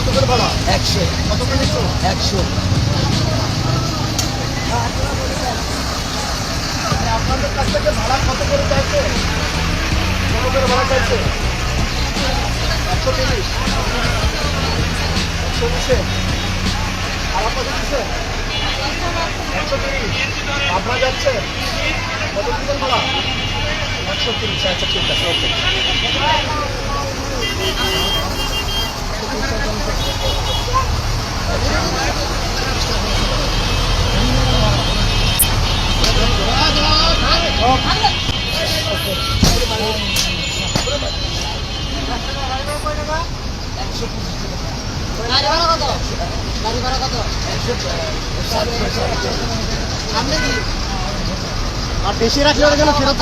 একশো। কত করে নিচ্ছ একশো। আপনাদের কাছ থেকে ভাড়া কত করে চাইছে? কত করে ভাড়া চাইছে? একশো তিরিশ। একশো বিশে। আর আপনার দিচ্ছে? একশো তিরিশ। আপনার যাচ্ছে? কত দিবেন ভাড়া? একশো তিরিশ আচ্ছা ঠিক আছে ওকে গাড়ি ভাড়া কত? গাড়ি ভাড়া কত? সামনে কি? আর বেশি রাখলে ওরা যেন ফেরত